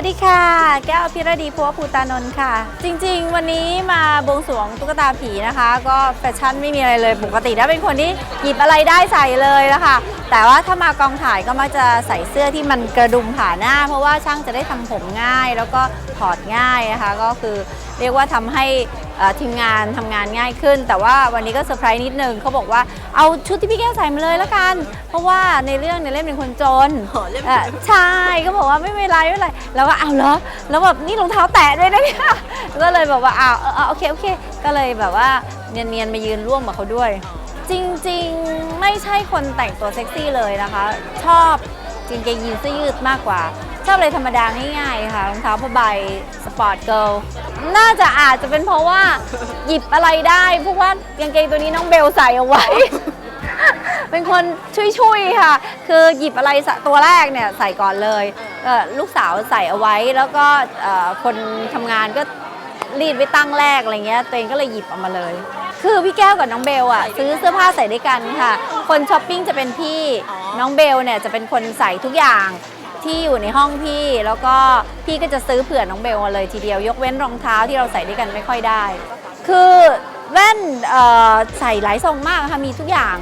วัสดีค่ะ แก้วพิรดีพัวภูตานนท์ค่ะ จริงๆ วันนี้มาบวงสรวงตุ๊กตาผีนะคะ ก็แฟชั่นไม่มีอะไรเลยปกติถ้าเป็นคนที่หยิบอะไรได้ใส่เลยนะคะแต่ว่าถ้ามากองถ่ายก็มักจะใส่เสื้อที่มันกระดุมผ่าหน้า เพราะว่าช่างจะได้ทำผมง่าย แล้วก็ถอดง่ายนะคะ ก็คือ เรียกว่าทำให้เอ่อทีมงานทำงานง่ายขึ้น แต่ว่าวันนี้ก็เซอร์ไพรส์นิดนึงเขาบอกว่าเอาชุดที่พี่แก้วใส่มาเลยละกัน เพราะว่าในเรื่องในยเล่นเป็นคนจนอ๋อเล่นเป็นเอ่อใช่ก็บอกว่าไม่เป็นไรไม่เป็นไรแล้วก็เอาเหรอแล้วแบบนี่รองเท้าแตะด้วยนะเนี่ยก็เลยแบบว่าอ้าวเออเออโอเคโอเค ก็เลยแบบว่าเนียนๆมายืนร่วมกับเขาด้วย จริง ๆ ไม่ใช่คนแต่งตัวเซ็กซี่เลยนะคะ ชอบ จริงเกงยีนเสื้อยืดมากกว่า ชอบอะไรธรรมดาง่ายๆค่ะรองเท้าผ้าใบสปอร์ตเกิลน่าจะอาจจะเป็นเพราะว่าหยิบอะไรได้เพราะว่ากางเกงตัวนี้น้องเบลใส่เอาไว้ เป็นคนช่วยๆค่ะ คือหยิบอะไรสะตัวแรกเนี่ยใส่ก่อนเลยเอ่อลูกสาวใส่เอาไว้แล้วก็เอ่อคนทำงานก็รีดไว้ตั้งแรกอะไรเงี้ยตัวเองก็เลยหยิบออกมาเลย คือพี่แก้วกับน้องเบลอะซื้อเสื้อผ้าใส่ด้วยกันค่ะ คนช้อปปิ้งจะเป็นพี่ อ๋อ น้องเบลเนี่ยจะเป็นคนใส่ทุกอย่างที่อยู่ในห้องพี่ แล้วก็พี่ก็จะซื้อเผื่อน้องเบลมาเลยทีเดียวยกเว้นรองเท้าที่เราใส่ด้วยกันไม่ค่อยได้ คือแว่นใส่หลายทรงมากค่ะมีทุกอย่าง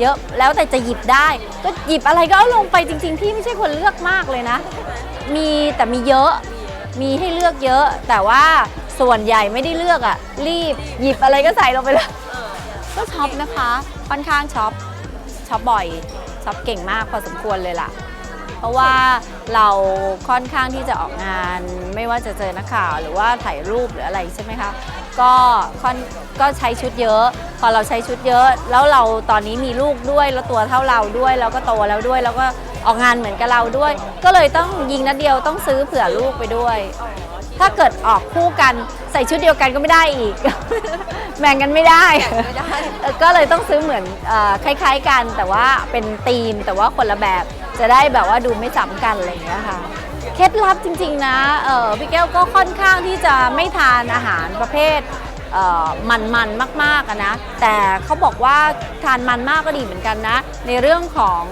เยอะแล้วแต่จะหยิบได้ ก็หยิบอะไรก็เอาลงไปจริง ๆ พี่ไม่ใช่คนเลือกมากเลยนะ มีแต่มีเยอะมีให้เลือกเยอะ แต่ว่าส่วนใหญ่ไม่ได้เลือกอะรีบหยิบอะไรก็ใส่ลงไปเลยก็ช็อปนะคะ ค่อนข้างช็อปช็อปบ่อย ช็อปเก่งมากพอสมควรเลยล่ะ เพราะว่าเราค่อนข้างที่จะออกงาน ไม่ว่าจะเจอนักข่าวหรือว่าถ่ายรูปหรืออะไรใช่ไหมคะก็ค่อนก็ใช้ชุดเยอะ พอเราใช้ชุดเยอะ แล้วเราตอนนี้มีลูกด้วยแล้วตัวเท่าเราด้วยแล้วก็โตแล้วด้วย แล้วก็ออกงานเหมือนกับเราด้วย ก็เลยต้องยิงนัดเดียวต้องซื้อเผื่อลูกไปด้วย ถ้าเกิดออกคู่กันใส่ชุดเดียวกันก็ไม่ได้อีก แบ่งกันไม่ได้ไม่ได้เออก็เลยต้องซื้อเหมือนเออคล้าย ๆ กัน แต่ว่าเป็นธีมแต่ว่าคนละแบบจะได้แบบว่าดูไม่ซ้ำกันอะไรอย่างเงี้ยค่ะเคล็ดลับจริงๆนะเออพี่แก้วก็ค่อนข้างที่จะไม่ทานอาหารประเภทเอ่อมันๆมากๆอะนะ แต่เขาบอกว่าทานมันมากก็ดีเหมือนกันนะ ในเรื่องของ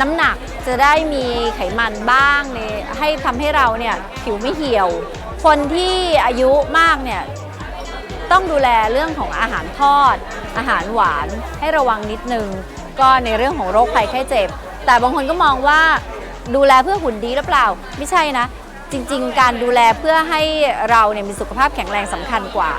น้ำหนักจะได้มีไขมันบ้างในให้ทำให้เราเนี่ยผิวไม่เหี่ยว คนที่อายุมากเนี่ยต้องดูแลเรื่องของอาหารทอด อาหารหวานให้ระวังนิดนึง ก็ในเรื่องของโรคภัยไข้เจ็บ แต่บางคนก็มองว่าดูแลเพื่อหุ่นดีหรือเปล่า ไม่ใช่นะ จริง ๆ การดูแลเพื่อให้เราเนี่ยมีสุขภาพแข็งแรงสำคัญกว่า